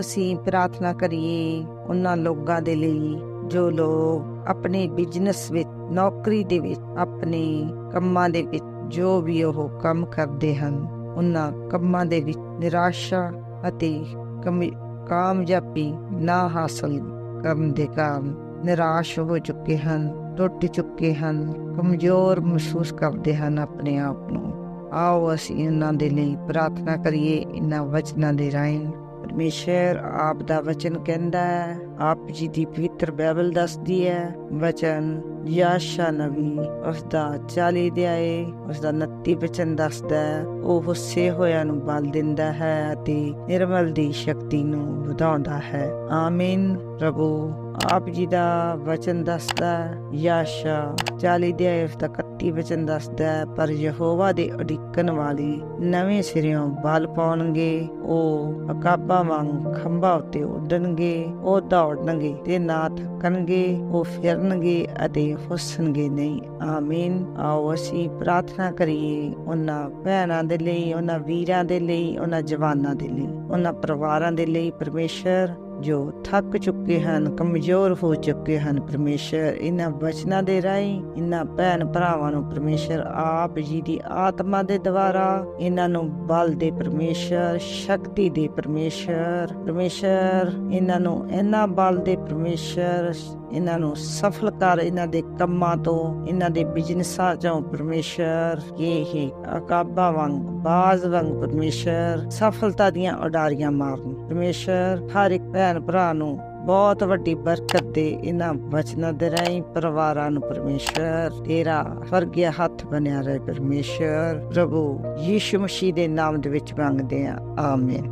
ਅਸੀਂ ਪ੍ਰਾਰਥਨਾ ਕਰੀਏ ਉਹਨਾਂ ਲੋਕਾਂ ਦੇ ਲਈ ਜੋ ਲੋਕ ਆਪਣੇ ਬਿਜ਼ਨਸ ਵਿੱਚ, ਨੌਕਰੀ ਦੇ ਵਿੱਚ, ਆਪਣੇ ਕੰਮਾਂ ਦੇ ਵਿੱਚ, ਜੋ ਵੀ ਉਹ ਕੰਮ ਕਰਦੇ ਹਨ, ਉਹਨਾਂ ਕੰਮਾਂ ਦੇ ਵਿੱਚ ਨਿਰਾਸ਼ਾ ਅਤੇ ਕਾਮਯਾਬੀ ਨਾ ਹਾਸਲ ਕਰਨ ਦੇ ਕਾਰਨ ਨਿਰਾਸ਼ ਹੋ ਚੁੱਕੇ ਹਨ, ਟੁੱਟ ਚੁੱਕੇ ਹਨ, ਕਮਜ਼ੋਰ ਮਹਿਸੂਸ ਕਰਦੇ ਹਨ ਆਪਣੇ ਆਪ ਨੂੰ। ਆਓ ਅਸੀਂ ਇਹਨਾਂ ਦੇ ਲਈ ਪ੍ਰਾਰਥਨਾ ਕਰੀਏ, ਇਹਨਾਂ ਵਚਨਾਂ ਦੇ ਰਾਹੀਂ। ਪਰਮੇਸ਼ਰ ਆਪ ਦਾ ਵਚਨ ਕਹਿੰਦਾ ਹੈ, ਆਪ ਜੀ ਦੀ ਪਵਿੱਤਰ ਬਾਈਬਲ ਦੱਸਦੀ ਹੈ, ਵਚਨ, ਯਾਸ਼ਾ ਨਵੀ ਉਸ ਦਾ 40 ਅਧਿਆਏ ਉਸ ਦਾ 29 ਵਚਨ ਦੱਸਦਾ ਹੈ, ਉਹ ਹੁੱਸੇ ਹੋਇਆ ਨੂੰ ਬਲ ਦਿੰਦਾ ਹੈ ਅਤੇ ਨਿਰਮਲ ਦੀ ਸ਼ਕਤੀ ਨੂੰ ਵਧਾਉਂਦਾ ਹੈ। ਆਮੀਨ, ਪ੍ਰਭੂ। ਆਪ ਜੀ ਦਾ ਵਚਨ ਦੱਸਦਾ ਯਾਸ਼ਾ 40 ਦੇ ਉਸ ਦਾ 31 ਵਚਨ ਦੱਸਦਾ ਹੈ, ਪਰ ਯਹੋਵਾ ਦੇ ਅਡਿੱਕਣ ਵਾਲੀ ਨਵੇਂ ਸਿਰਿਓਂ ਬਲ ਪਾਉਣਗੇ ਉਹ ਅਕਾਬਾ ਵਾਂਗ ਖੰਭਾ ਉੱਤੇ ਉੱਡਣਗੇ ਉਹ ਦੌੜਨਗੇ ਤੇ ਨਾ ਥੱਕਣਗੇ ਉਹ ਫਿਰਨਗੇ ਅਤੇ ਹੁਸਣਗੇ ਨਹੀਂ। ਆਮੀਨ। ਆਓ ਅਸੀਂ ਪ੍ਰਾਰਥਨਾ ਕਰੀਏ ਉਹਨਾਂ ਭੈਣਾਂ ਦੇ ਲਈ ਉਹਨਾਂ ਵੀਰਾਂ ਦੇ ਲਈ ਉਹਨਾਂ ਜਵਾਨਾਂ ਦੇ ਲਈ ਉਹਨਾਂ ਪਰਿਵਾਰਾਂ ਦੇ ਲਈ ਪਰਮੇਸ਼ਰ ਜੋ ਥੱਕ ਚੁੱਕੇ ਹਨ, ਕਮਜ਼ੋਰ ਹੋ ਚੁੱਕੇ ਹਨ ਪਰਮੇਸ਼ਰ, ਇਹਨਾਂ ਵਚਨਾਂ ਦੇ ਰਾਹੀਂ ਇਹਨਾਂ ਭੈਣ ਭਰਾਵਾਂ ਨੂੰ ਪਰਮੇਸ਼ਰ ਆਪ ਜੀ ਦੀ ਆਤਮਾ ਦੇ ਦੁਆਰਾ, ਇਹਨਾਂ ਨੂੰ ਬਲ ਦੇ ਪਰਮੇਸ਼ਰ, ਸ਼ਕਤੀ ਦੇ ਪਰਮੇਸ਼ਰ ਪਰਮੇਸ਼ਰ, ਇਹਨਾਂ ਨੂੰ ਇਹਨਾਂ ਬਲ ਦੇ ਪਰਮੇਸ਼ਰ ਇਹਨਾਂ ਨੂੰ ਸਫਲ ਕਰ ਇਹਨਾਂ ਦੇ ਕੰਮਾਂ ਤੋਂ, ਇਹਨਾਂ ਦੇ ਬਿਜ਼ਨਸਾਂ ਚੋਂ ਪਰਮੇਸ਼ਰ ਇਹ ਹੀ, ਅਕਾਬਾ ਵਾਂਗ, ਬਾਜ਼ ਵਾਂਗ ਪਰਮੇਸ਼ਰ ਸਫਲਤਾ ਦੀਆਂ ਉਡਾਰੀਆਂ ਮਾਰਨ। ਪਰਮੇਸ਼ਰ ਹਰ ਇੱਕ ਭੈਣ ਭਰਾ ਨੂੰ ਬਹੁਤ ਵੱਡੀ ਬਰਕਤ ਦੇ ਇਹਨਾਂ ਵਚਨਾਂ ਦੇ ਰਾਹੀਂ, ਪਰਿਵਾਰਾਂ ਨੂੰ ਪਰਮੇਸ਼ਰ ਤੇਰਾ ਵਰਗਿਆ ਹੱਥ ਬਣਿਆ ਰਹੇ ਪਰਮੇਸ਼ਰ ਪ੍ਰਭੂ ਯੀਸ਼ੂ ਮਸੀਹ ਦੇ ਨਾਮ ਦੇ ਵਿੱਚ ਮੰਗਦੇ ਆ ਆਮੀਨ।